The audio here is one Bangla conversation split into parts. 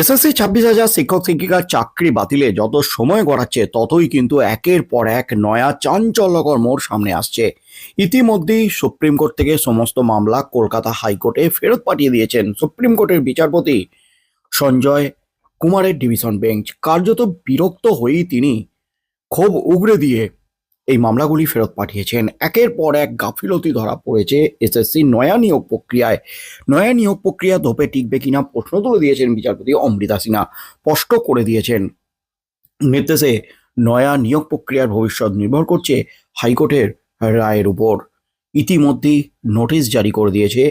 এসএসসি ছাব্বিশ হাজার শিক্ষক শিক্ষিকার চাকরি বাতিলে যত সময় গড়াচ্ছে, ততই কিন্তু একের পর এক নয়া চাঞ্চল্যকর মোড় সামনে আসছে। ইতিমধ্যেই সুপ্রিম কোর্ট থেকে সমস্ত মামলা কলকাতা হাইকোর্টে ফেরত পাঠিয়ে দিয়েছেন সুপ্রিম কোর্টের বিচারপতি সঞ্জয় কুমারের ডিভিশন বেঞ্চ। কার্যত বিরক্ত হয়েই তিনি ক্ষোভ উগরে দিয়ে এই মামলাগুলি ফেরত পাঠিয়েছেন। একের পর এক গাফিলতি ধরা পড়েছে এসএসসি নয়া নিয়োগ প্রক্রিয়ায়। নয়া নিয়োগ প্রক্রিয়া ধোপে টিকবে কিনা প্রশ্ন তুলে দিয়েছেন বিচারপতি অমৃতা সিনহা। স্পষ্ট করে দিয়েছেন। নির্দেশে নয়া নিয়োগ প্রক্রিয়ার ভবিষ্যৎ নির্ভর করছে হাইকোর্টের রায়ের উপর। ইতিমধ্যেই নোটিশ জারি করে দিয়েছে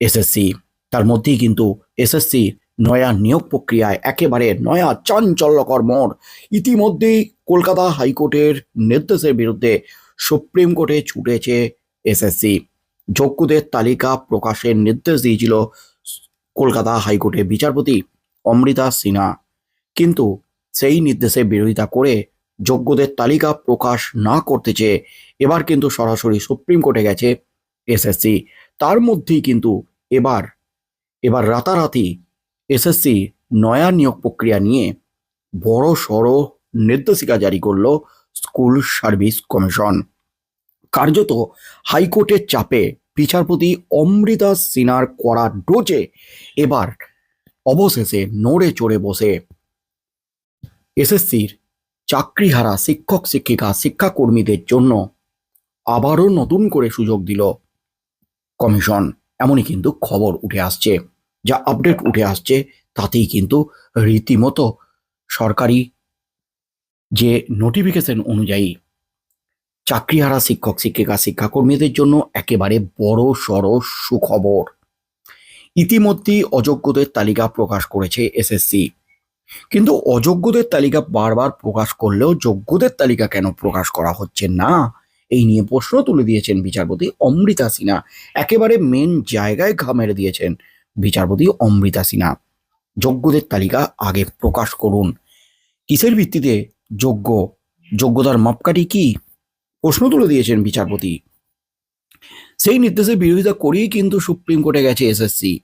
এসএসসি। তার মধ্যেই কিন্তু এসএসসি নয়া নিয়োগ প্রক্রিয়ায় একেবারে নয়া চাঞ্চল্যকর মোড়। ইতিমধ্যেই কলকাতা হাইকোর্টের নির্দেশের বিরুদ্ধে সুপ্রিম কোর্টে ছুটেছে এসএসসি। যোগ্যদের তালিকা প্রকাশের নির্দেশ দিয়েছিল কলকাতা হাইকোর্টের বিচারপতি অমৃতা সিনহা। কিন্তু সেই নির্দেশের বিরোধিতা করে যোগ্যদের তালিকা প্রকাশ না করতে চেয়ে এবার কিন্তু সরাসরি সুপ্রিম কোর্টে গেছে এসএসসি। তার মধ্যেই কিন্তু এবার এবার রাতারাতি এসএসসি নয়া নিয়োগ প্রক্রিয়া নিয়ে বড় সড়ো নির্দেশিকা জারি করল স্কুল সার্ভিস কমিশন। কার্যত হাইকোর্টের চাপে বিচারপতি অমৃতা সিনহার করা ডোজে এবার অবশেষে নড়ে চড়ে বসে। এসএসসির চাকরিহারা শিক্ষক, শিক্ষিকা, শিক্ষাকর্মীদের জন্য আবারও নতুন করে সুযোগ দিল কমিশন। এমনই কিন্তু খবর উঠে আসছে। যা আপডেট উঠে আসছে, তাতেই কিন্তু রীতিমতো সরকারি যে নোটিফিকেশন অনুযায়ী চাকরিহারা শিক্ষক, শিক্ষিকা, শিক্ষাকর্মীদের জন্য একেবারে বড় সড় সুখবর। ইতিমধ্যেই অযোগ্যদের তালিকা প্রকাশ করেছে এসএসসি কিন্তু অযোগ্যদের তালিকা বারবার প্রকাশ করলেও যোগ্যদের তালিকা কেন প্রকাশ করা হচ্ছে না? এই নিয়ে প্রশ্ন তুলে দিয়েছেন বিচারপতি অমৃতা সিনহা। একেবারে মেন জায়গায় ঘা মেরে দিয়েছেন বিচারপতি অমৃতা সিনহা। যোগ্যদের তালিকা আগে প্রকাশ করুন। কিসের ভিত্তিতে যোগ্য। যোগ্যতার মাপকাঠি কি? প্রশ্ন তুলে দিয়েছেন বিচারপতি। সেই নির্দেশের বিরোধিতা করেই কিন্তু সুপ্রিম কোর্টে গেছে এসএসসি।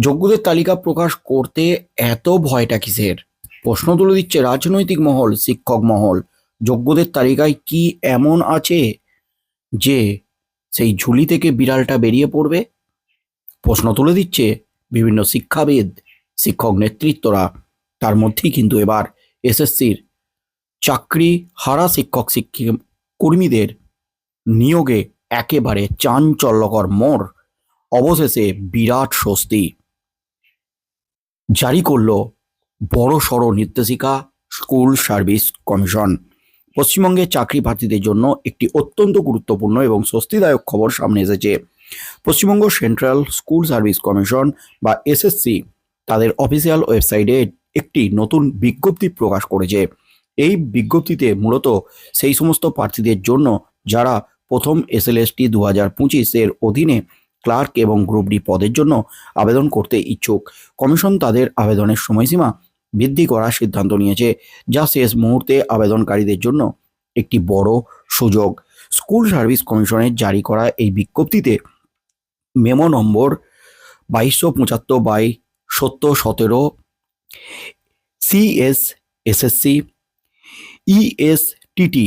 যোগ্যদের তালিকা প্রকাশ করতে এত ভয়টা কিসের? প্রশ্ন তুলে দিচ্ছে রাজনৈতিক মহল, শিক্ষক মহল। যোগ্যদের তালিকায় কি এমন আছে যে সেই ঝুলি থেকে বিড়ালটা বেরিয়ে পড়বে? প্রশ্ন তুলে দিচ্ছে বিভিন্ন শিক্ষাবিদ, শিক্ষক নেতৃত্বরা। তার মধ্যেই কিন্তু এবার এসএসসির চাকরি হারা শিক্ষক শিক্ষিক কর্মীদের নিয়োগে একেবারে চাঞ্চল্যকর মোড়, অবশেষে বিরাট স্বস্তি। জারি করল বড় সড় নির্দেশিকা স্কুল সার্ভিস কমিশন। পশ্চিমবঙ্গে চাকরি প্রার্থীদের জন্য একটি অত্যন্ত গুরুত্বপূর্ণ এবং স্বস্তিদায়ক খবর সামনে এসেছে। Paschimbanga central school service commission বা এসএসসি তাদের অফিসিয়াল ওয়েবসাইটে একটি নতুন বিজ্ঞপ্তি প্রকাশ করেছে। এই বিজ্ঞপ্তিতে মূলত সেই সমস্ত প্রার্থীদের জন্য যারা প্রথম এসএলএসটি দু হাজার পঁচিশের অধীনে ক্লার্ক এবং গ্রুপ ডি পদের জন্য আবেদন করতে ইচ্ছুক। কমিশন তাদের আবেদনের সময়সীমা বৃদ্ধি করার সিদ্ধান্ত নিয়েছে, যা শেষ মুহূর্তে আবেদনকারীদের জন্য একটি বড় সুযোগ। স্কুল সার্ভিস কমিশনের জারি করা এই বিজ্ঞপ্তিতে মেমো নম্বর বাইশশো পঁচাত্তর বাই সত্তর সতেরো সিএস এসএসসি ইএসটিটি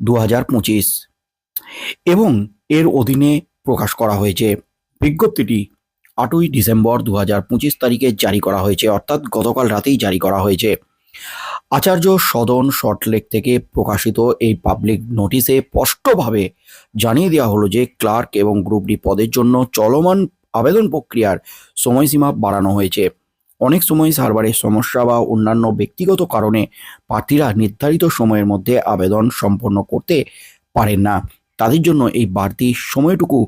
দু হাজার পঁচিশ। এবং এর অধীনে প্রকাশ করা হয়েছে। বিজ্ঞপ্তিটি আটই ডিসেম্বর দু হাজার পঁচিশ তারিখে জারি করা হয়েছে, অর্থাৎ গতকাল রাতেই জারি করা হয়েছে। আচার্য সদন শর্টলেক থেকে প্রকাশিত এই পাবলিক নোটিশে স্পষ্টভাবে জানিয়ে দেওয়া হলো যে, ক্লার্ক এবং গ্রুপ ডি পদের জন্য চলমান আবেদন প্রক্রিয়ার সময়সীমা বাড়ানো হয়েছে। অনেক সময় সার্ভারের সমস্যা বা অন্যান্য ব্যক্তিগত কারণে প্রার্থীরা নির্ধারিত সময়ের মধ্যে আবেদন সম্পন্ন করতে পারেন না। তাদের জন্য এই বাড়তি সময়টুকু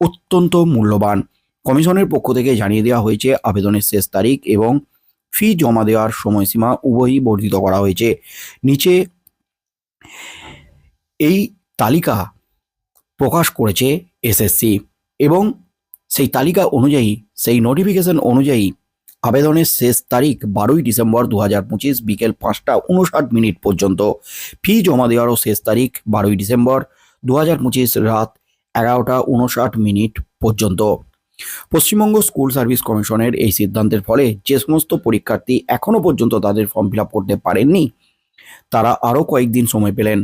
অত্যন্ত মূল্যবান। কমিশনের পক্ষ থেকে জানিয়ে দেওয়া হয়েছে, আবেদনের শেষ তারিখ এবং ফি জমা দেওয়ার সময়সীমা উভয়ই বর্ধিত করা হয়েছে। নিচে এই তালিকা প্রকাশ করেছে এসএসসি এবং সেই তালিকা অনুযায়ী, সেই নোটিফিকেশন অনুযায়ী আবেদনের শেষ তারিখ বারোই ডিসেম্বর দু হাজার পঁচিশ বিকেল পাঁচটা উনষাট মিনিট পর্যন্ত। ফি জমা দেওয়ারও শেষ তারিখ বারোই ডিসেম্বর দু হাজার পঁচিশ রাত এগারোটা উনষাট মিনিট পর্যন্ত। পশ্চিমবঙ্গ স্কুল সার্ভিস কমিশনের এই সিদ্ধান্তের ফলে যে সমস্ত পরীক্ষার্থী এখনও পর্যন্ত তাদের ফর্ম ফিল করতে পারেননি, তারা আরও কয়েকদিন সময় পেলেন।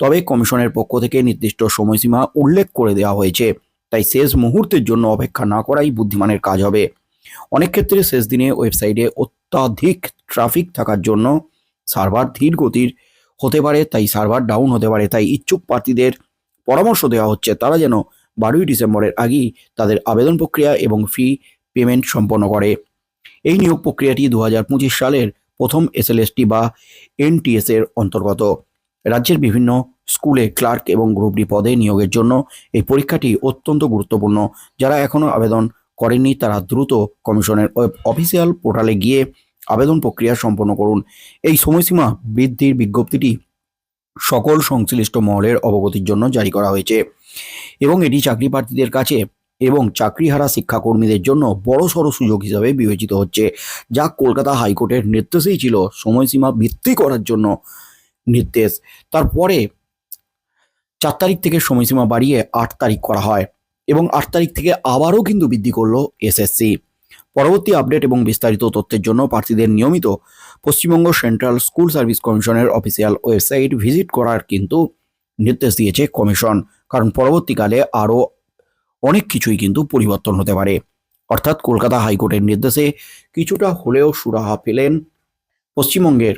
তবে কমিশনের পক্ষ থেকে নির্দিষ্ট সময়সীমা উল্লেখ করে দেওয়া হয়েছে, তাই শেষ মুহূর্তের জন্য অপেক্ষা না করাই বুদ্ধিমানের কাজ হবে। অনেক ক্ষেত্রে শেষ দিনে ওয়েবসাইটে অত্যাধিক ট্রাফিক থাকার জন্য সার্ভার ধীর গতির হতে পারে, তাই সার্ভার ডাউন হতে পারে, তাই ইচ্ছুক প্রার্থীদের পরামর্শ দেওয়া হচ্ছে। তারা যেন বারোই ডিসেম্বরের আগেই তাদের আবেদন প্রক্রিয়া এবং ফি পেমেন্ট সম্পন্ন করে। এই নিয়োগ প্রক্রিয়াটি দু হাজার পঁচিশ সালের প্রথম এসএলএসটি বা এনটিএস এর অন্তর্গত। রাজ্যের বিভিন্ন স্কুলে ক্লার্ক এবং গ্রুপ ডি পদে নিয়োগের জন্য এই পরীক্ষাটি অত্যন্ত গুরুত্বপূর্ণ। যারা এখনও আবেদন করেননি, তারা দ্রুত কমিশনের অফিসিয়াল পোর্টালে গিয়ে আবেদন প্রক্রিয়া সম্পন্ন করুন। এই সময়সীমা বৃদ্ধির বিজ্ঞপ্তিটি সকল সংশ্লিষ্ট মহলের অবগতির জন্য জারি করা হয়েছে এবং এটি চাকরি প্রার্থীদের কাছে এবং চাকরিহারা শিক্ষাকর্মীদের জন্য বড়সড় সুযোগ হিসাবে বিবেচিত হচ্ছে, যা কলকাতা হাইকোর্টের নির্দেশেই ছিল সময়সীমা বৃদ্ধি করার জন্য নির্দেশ। তারপরে চার তারিখ থেকে সময়সীমা বাড়িয়ে আট তারিখ করা হয়। এবং আট তারিখ থেকে আবারও কিন্তু বৃদ্ধি করল এসএসসি পরবর্তী আপডেট এবং বিস্তারিত তথ্যের জন্য প্রার্থীদের নিয়মিত পশ্চিমবঙ্গ সেন্ট্রাল স্কুল সার্ভিস কমিশনের অফিসিয়াল ওয়েবসাইট ভিজিট করার কিন্তু নির্দেশ দিয়েছে কমিশন, কারণ পরবর্তীকালে আরও অনেক কিছুই কিন্তু পরিবর্তন হতে পারে। অর্থাৎ কলকাতা হাইকোর্টের নির্দেশে কিছুটা হলেও সুরাহা পেলেন পশ্চিমবঙ্গের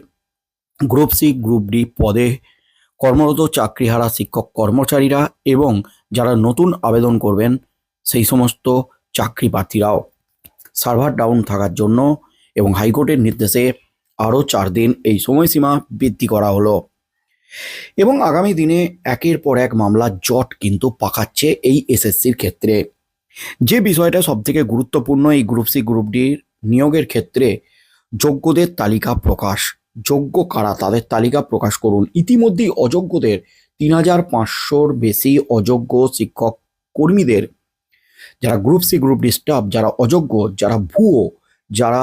গ্রুপ সি, গ্রুপ ডি পদে কর্মরত চাকরিহারা শিক্ষক কর্মচারীরা এবং যারা নতুন আবেদন করবেন, সেই সমস্ত চাকরি প্রার্থীরাও সার্ভার ডাউন থাকার জন্য এবং হাইকোর্টের নির্দেশে আরও চার দিন এই সময়সীমা বৃদ্ধি করা হলো। এবং আগামী দিনে একের পর এক মামলা জট কিন্তু পাকাচ্ছে এই এসএসসির ক্ষেত্রে। যে বিষয়টা সবথেকে গুরুত্বপূর্ণ এই গ্রুপ সি, গ্রুপ ডির নিয়োগের ক্ষেত্রে, যোগ্যদের তালিকা প্রকাশ। যোগ্য কারা? তাদের তালিকা প্রকাশ করুন। ইতিমধ্যেই অযোগ্যদের তিন হাজার পাঁচশোর বেশি অযোগ্য শিক্ষক কর্মীদের, যারা group C group D staff যারা অযোগ্য, যারা ভুয়ো, যারা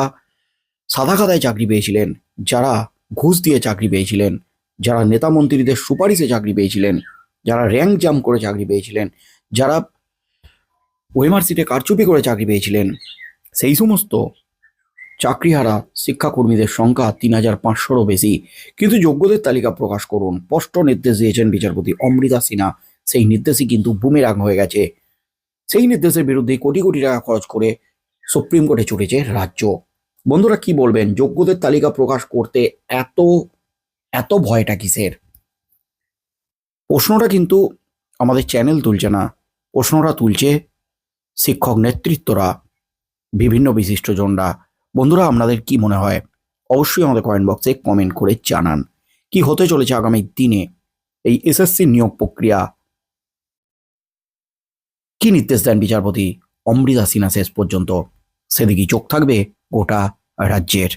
সাদা খাতায় চাকরি পেয়েছিলেন, যারা ঘুষ দিয়ে চাকরি পেয়েছিলেন, যারা নেতা মন্ত্রীদের সুপারিশে চাকরি পেয়েছিলেন, যারা র্যাঙ্ক জাম করে চাকরি পেয়েছিলেন, যারা ওয়েমার সিটে কারচুপি করে চাকরি পেয়েছিলেন, সেই সমস্ত চাকরিহারা শিক্ষাকর্মীদের সংখ্যা তিন হাজার পাঁচশোরও বেশি। কিন্তু যোগ্যদের তালিকা প্রকাশ করুন। স্পষ্ট নির্দেশ দিয়েছেন বিচারপতি অমৃতা সিনহা। সেই নির্দেশই কিন্তু বুমেরাং হয়ে গেছে। সেই নির্দেশের বিরুদ্ধে কোটি কোটি টাকা খরচ করে সুপ্রিম কোর্টে ছুটেছে রাজ্য। বন্ধুরা, কি বলবেন? যোগ্যদের তালিকা প্রকাশ করতে এত এত ভয়টা কিসের? প্রশ্নটা কিন্তু আমাদের চ্যানেল তুলছে না। প্রশ্নটা তুলছে শিক্ষক নেতৃত্বরা, বিভিন্ন বিশিষ্টজনরা। বন্ধুরা, আপনাদের কি মনে হয়? অবশ্যই আমাদের কমেন্ট বক্সে কমেন্ট করে জানান। কি হতে চলেছে আগামী দিনে? এই এসএসসি নিয়োগ প্রক্রিয়া? কি নির্দেশ দেন বিচারপতি অমৃতা সিনহা শেষ পর্যন্ত? সেদিকেই চোখ থাকবে গোটা রাজ্যের।